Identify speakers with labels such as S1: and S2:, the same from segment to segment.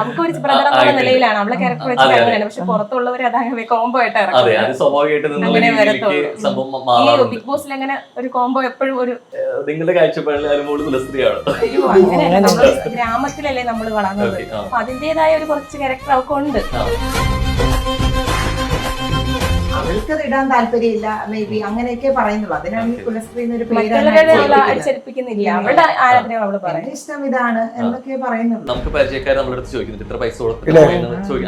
S1: നമുക്ക് ഒരു ബ്രദർ എന്നുള്ള. നിലയിലാണ് അവളെ ക്യാരക്ടർ വെച്ചിട്ട് അങ്ങനെയാണ് പക്ഷെ പുറത്തുള്ളവർ അത് അങ്ങനെ കോംബോ ആയിട്ട്
S2: അതെ സ്വാഭാവികമായിട്ട്. സംഭവം മാറാറുണ്ട്.
S1: ബിഗ് ബോസിൽ അങ്ങനെ ഒരു കോംബോ എപ്പോഴും ഒരു
S2: നിങ്ങളുടെ കാഴ്ചപ്പാടിൽ അനുമോൾ കുലസ്ത്രീയാണ്
S1: ഗ്രാമത്തിലല്ലേ നമ്മൾ വളർന്നത്. അപ്പൊ അതിന്റേതായ ഒരു കുറച്ച് ക്യാരക്ടർ അവർക്കുണ്ട് ഉണ്ട്.
S2: ആ.
S3: അവൾക്ക് അത് ഇടാൻ താല്പര്യമില്ല മേ ബി അങ്ങനെയൊക്കെ പറയുന്നുള്ളൂ. അതിനാണ് ഈ. കുലസ്ത്രീ എന്നൊരു പേര്
S1: മറ്റുള്ളവരെ അവൾ
S3: അടിച്ചേൽപ്പിക്കുന്നത്.
S1: അടിച്ചേൽപ്പിക്കുന്നില്ല. അവളുടെ ആഗ്രഹം അവൾ പറയും.
S3: എന്റെ ഇഷ്ടം ഇതാണ് എന്നൊക്കെ പറയുന്നുള്ളൂ.
S2: നമുക്ക് പരിചയക്കാർ നമ്മുടെ അടുത്ത് ചോദിക്കുന്നുണ്ട്. ഇത്ര പൈസ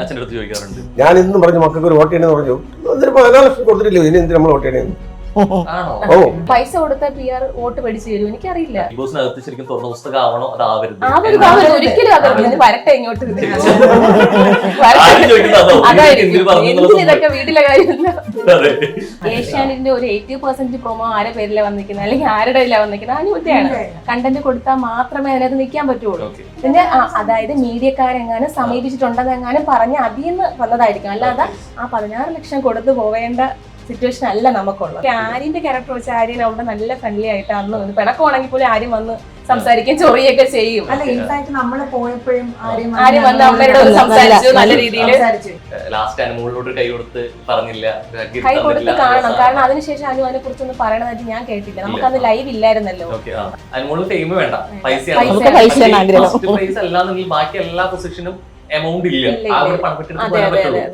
S2: അച്ഛന്റെ അടുത്ത് ചോദിക്കാറുണ്ട്.
S4: ഞാൻ ഇന്നും പറഞ്ഞു മക്കൾക്ക് ഒരു വോട്ട് ചെയ്യണമെന്ന് പറഞ്ഞു. കൊടുത്തിട്ടില്ല? ഇനി എന്തിനാ നമ്മൾ വോട്ട് ചെയ്യണേ
S2: ആണോ
S4: ഓ
S1: പൈസ കൊടുത്ത പി ആർ വോട്ട് പഠിച്ചു തരും. എനിക്കറിയില്ല.
S2: ബിഗ് ബോസിനകത്ത് ശരിക്കും തുറന്ന പുസ്തകം ആവണോ? അതാവരുത്
S1: ആവരുത് ആവരുത്. ഒരിക്കലും ആവരുത്. ഇനി വരട്ടെ ഇങ്ങോട്ട് അതായിരിക്കും. ഇതൊക്കെ വീട്ടിലെ കാര്യമില്ല. ഏഷ്യാനെറ്റിന്റെ ഒരു എയ്റ്റി പെർസെന്റ് പ്രൊമോ ആരെ പേരില വന്നിരിക്കുന്നത്? അല്ലെങ്കിൽ ആരുടെ കയ്യിലാണ് വന്നിരിക്കുന്നത്? അനുഭവത്തെയാണ് കണ്ടന്റ് കൊടുത്താൽ മാത്രമേ അതിനകത്ത് നിൽക്കാൻ പറ്റുള്ളൂ. പിന്നെ അതായത് മീഡിയക്കാരെങ്ങാനും സമീപിച്ചിട്ടുണ്ടെന്നെങ്ങാനും പറഞ്ഞ് അതിൽ നിന്ന് വന്നതായിരിക്കും. അല്ലാതെ ആ പതിനാറ് ലക്ഷം കൊടുത്തു പോവേണ്ട സിറ്റുവേഷൻ അല്ല നമുക്കുള്ളത്. ആര്യന്റെ ക്യാരക്ടർ വെച്ച് ആര്യൻ അവിടെ നല്ല ഫ്രണ്ട്ലി ആയിട്ട് അന്ന് വന്ന് പിണക്കമാണെങ്കിൽ പോലും ആര്യം വന്ന് സംസാരിക്കുകയും ചൊറിയൊക്കെ ചെയ്യും.
S3: അല്ല ഇൻഫാക്ട് നമ്മൾ പോയപ്പോഴും ആരും
S1: ആര്യം വന്ന് അമ്മയുടെ സംസാരിച്ചു നല്ല രീതിയിൽ
S3: സംസാരിച്ചു.
S2: ലാസ്റ്റ് അനുമോളിലോട്ട് കൈ കൊടുത്ത് പറഞ്ഞില്ല
S1: കൈ കൊടുത്ത് കാണണം. കാരണം അതിനുശേഷം അനു അതിനെ കുറിച്ചൊന്നും പറയണതായിട്ട് ഞാൻ കേട്ടില്ല. നമുക്ക് അന്ന് ലൈവ് ഇല്ലായിരുന്നല്ലോ.
S2: Okay, ആ. അനുമോൾ ഫെയിം വേണ്ട. പൈസയാണ്
S1: പൈസ
S2: പ്രൈസ് അല്ലാന്നുണ്ടെങ്കിൽ ബാക്കി എല്ലാ പൊസിഷനും എമൗണ്ട് ഇല്ല. ആ. ഒരു പണപ്പെട്ടിട്ട്